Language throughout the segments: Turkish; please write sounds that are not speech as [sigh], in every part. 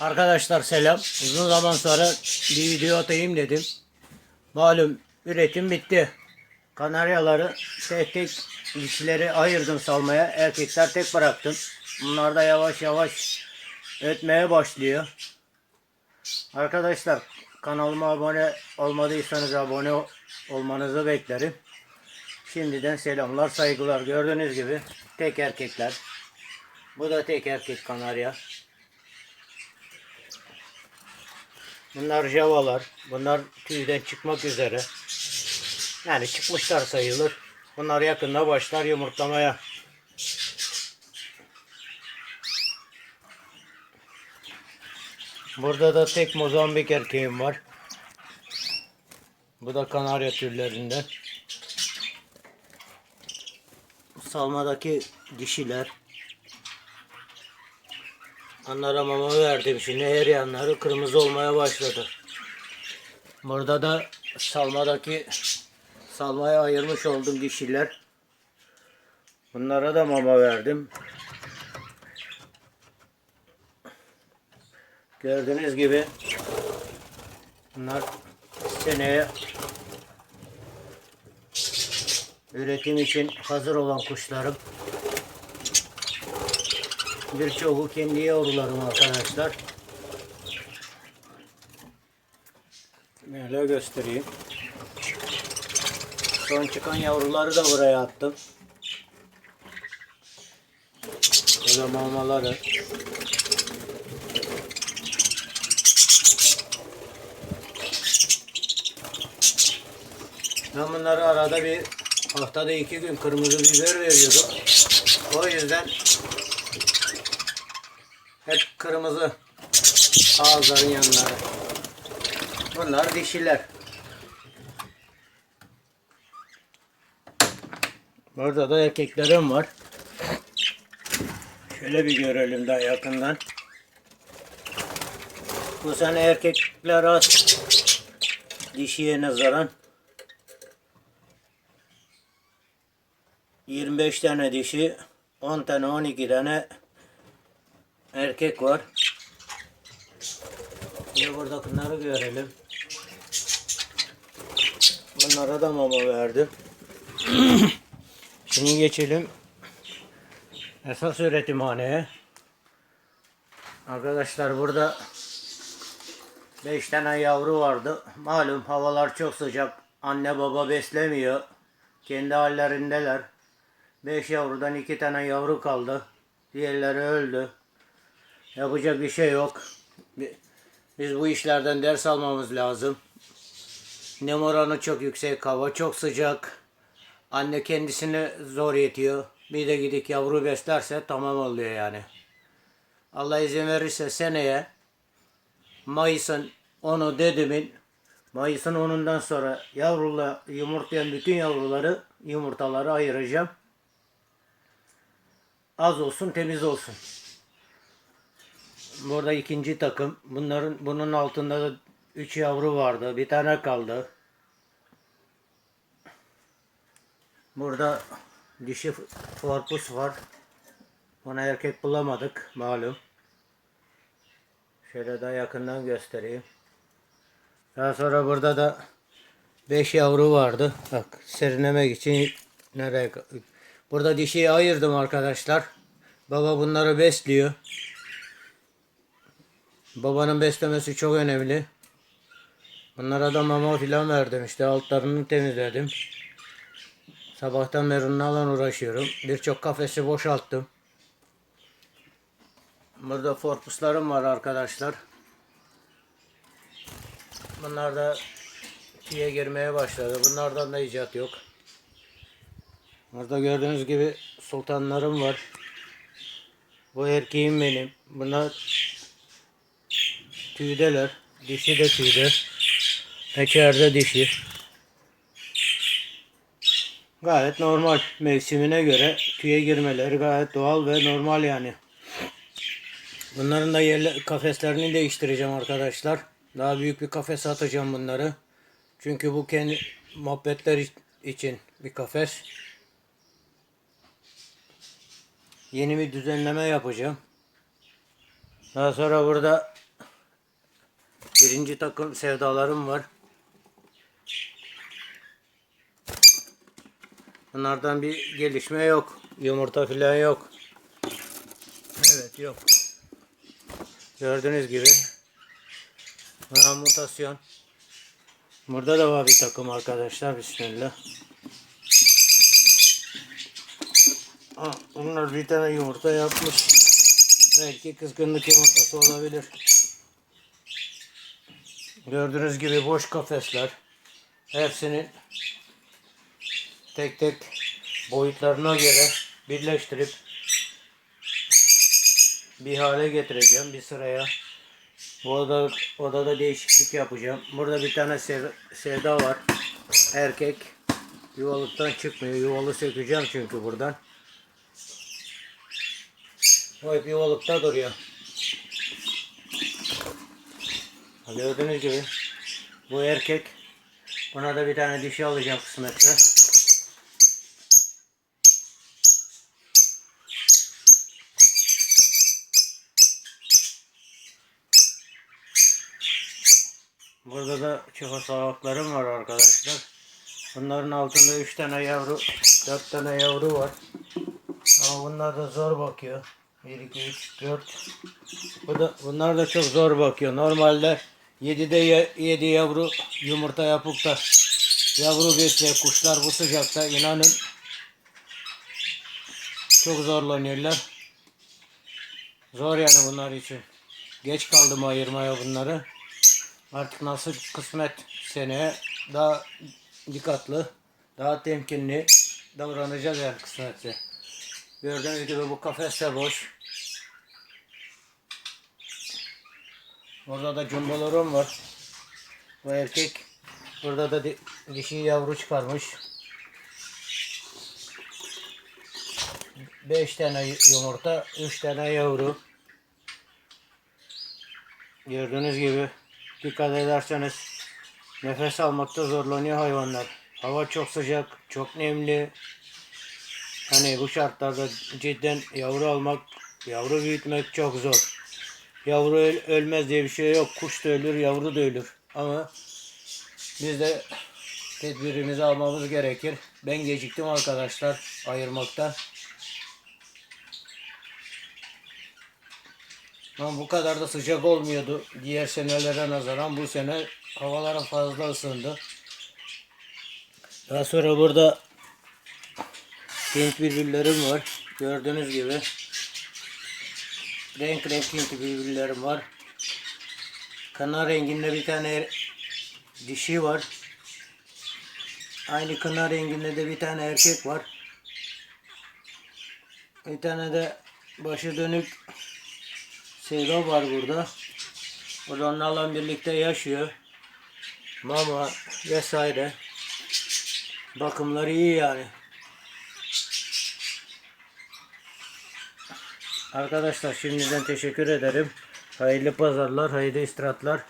Arkadaşlar selam. Uzun zaman sonra bir video atayım dedim. Malum üretim bitti. Kanaryaları tek tek dişileri ayırdım salmaya. Erkekler tek bıraktım. Bunlar da yavaş yavaş ötmeye başlıyor. Arkadaşlar kanalıma abone olmadıysanız abone ol- olmanızı beklerim. Şimdiden selamlar saygılar. Gördüğünüz gibi tek erkekler. Bu da tek erkek kanarya. Bunlar javalar. Bunlar tüyden çıkmak üzere. Yani çıkmışlar sayılır. Bunlar yakında başlar yumurtlamaya. Burada da tek Mozambik erkeğim var. Bu da kanarya türlerinden. Salmadaki dişiler. Onlara mama verdim şimdi her yanları kırmızı olmaya başladı. Burada da salmadaki salmaya ayırmış olduğum dişiler. Bunlara da mama verdim. Gördüğünüz gibi bunlar seneye üretim için hazır olan kuşlarım. Birçoğu kendi yavrularım arkadaşlar. Böyle göstereyim. Son çıkan yavruları da buraya attım. Bu da mamaları. Ben bunları arada bir haftada iki gün kırmızı biber veriyordum. O yüzden hep kırmızı ağızların yanları. Bunlar dişiler. Burada da erkeklerim var. Şöyle bir görelim daha yakından. Bu sene erkekler az. Dişiye nazaran. 25 tane dişi, 10 tane 12 tane erkek var. Şimdi buradakileri görelim. Bunlara da mama verdim. [clears throat] Şimdi geçelim esas üretimhaneye. Arkadaşlar burada 5 tane yavru vardı. Malum havalar çok sıcak. Anne baba beslemiyor. Kendi hallerindeler. 5 yavrudan 2 tane yavru kaldı. Diğerleri öldü. Yapacak bir şey yok. Bi- Biz bu işlerden ders almamız lazım. Nem oranı çok yüksek, hava çok sıcak. Anne kendisini zor yetiyor. Bir de gidip yavru beslerse tamam oluyor yani. Allah izin verirse seneye Mayıs'ın onu dedemin Mayıs'ın 10'undan sonra yavrula yumurtlayan bütün yavruları yumurtaları ayıracağım. Az olsun temiz olsun. Burada ikinci takım. Bunların bunun altında da 3 yavru vardı. Bir tane kaldı. Burada dişi forpus var. Ona erkek bulamadık malum. Şöyle daha yakından göstereyim. Daha sonra burada da 5 yavru vardı. Bak serinlemek için nereye Burada dişiyi ayırdım arkadaşlar. Baba bunları besliyor. Babanın beslemesi çok önemli. Bunlara da mama filan verdim işte altlarını temizledim. Sabahtan beri onlarla uğraşıyorum. Birçok kafesi boşalttım. Burada forpuslarım var arkadaşlar. Bunlar da ikiye girmeye başladı. Bunlardan da icat yok. Burada gördüğünüz gibi sultanlarım var. Bu erkeğim benim. Bunlar tüydeler. Dişi de tüyde. İçeride dişi. Gayet normal. Mevsimine göre tüye girmeleri gayet doğal ve normal yani. Bunların da yerle, kafeslerini değiştireceğim arkadaşlar. Daha büyük bir kafes atacağım bunları. Çünkü bu kendi muhabbetler iç- için bir kafes. Yeni bir düzenleme yapacağım. Daha sonra burada Birinci takım sevdalarım var. Bunlardan bir gelişme yok. Yumurta falan yok. Evet yok. Gördüğünüz gibi. Ha, mutasyon. Burada da var bir takım arkadaşlar. Bismillah. Ha, bunlar bir tane yumurta yapmış. Belki kızgınlık yumurtası olabilir. Gördüğünüz gibi boş kafesler. Hepsinin tek tek boyutlarına göre birleştirip bir hale getireceğim bir sıraya. Bu oda, odada değişiklik yapacağım. Burada bir tane sev- sevda var. Erkek. Yuvalıktan çıkmıyor. Yuvalı sökeceğim çünkü buradan. O hep yuvalıkta duruyor. Gördüğünüz gibi bu erkek. Buna da bir tane dişi alacağım kısmetse. Burada da çifa salaklarım var arkadaşlar. Bunların altında 3 tane yavru, 4 tane yavru var. Ama bunlar da zor bakıyor. 1, 2, 3, 4. Bu da, bunlar da çok zor bakıyor. Normalde 7'de 7 yavru yumurta yapıp da yavru besleyen kuşlar bu sıcakta inanın çok zorlanıyorlar. Zor yani bunlar için. Geç kaldım ayırmaya bunları. Artık nasıl kısmet seneye daha dikkatli, daha temkinli davranacağız yani kısmetse. Gördüğünüz gibi bu kafes de boş. Burada da cumbalarım var. Bu erkek. Burada da di- dişi yavru çıkarmış. 5 tane yumurta, 3 tane yavru. Gördüğünüz gibi dikkat ederseniz nefes almakta zorlanıyor hayvanlar. Hava çok sıcak, çok nemli. Hani bu şartlarda cidden yavru almak, yavru büyütmek çok zor. Yavru öl- ölmez diye bir şey yok. Kuş da ölür, yavru da ölür. Ama biz de tedbirimizi almamız gerekir. Ben geciktim arkadaşlar ayırmakta. Ama bu kadar da sıcak olmuyordu. Diğer senelere nazaran bu sene havalar fazla ısındı. Daha sonra burada Hint bülbüllerim var. Gördüğünüz gibi. Renk renk Hint bülbüllerim var. Kana renginde bir tane dişi var. Aynı kana renginde de bir tane erkek var. Bir tane de başı dönük Sevda var burada. O onlarla birlikte yaşıyor. Mama vesaire. Bakımları iyi yani. Arkadaşlar şimdiden teşekkür ederim. Hayırlı pazarlar, hayırlı istirahatlar.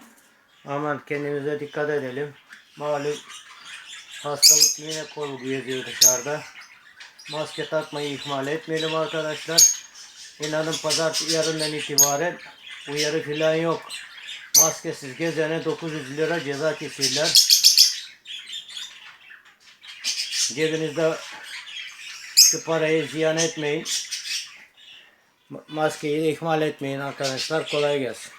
Aman kendimize dikkat edelim. Malum hastalık yine kolu geziyor dışarıda. Maske takmayı ihmal etmeyelim arkadaşlar. İnanın pazar yarından itibaren uyarı filan yok. Maskesiz gezene 900 lira ceza kesilirler. Cebinizde şu parayı ziyan etmeyin. Ma- Maskeyi ihmal etmeyin arkadaşlar. Kolay gelsin.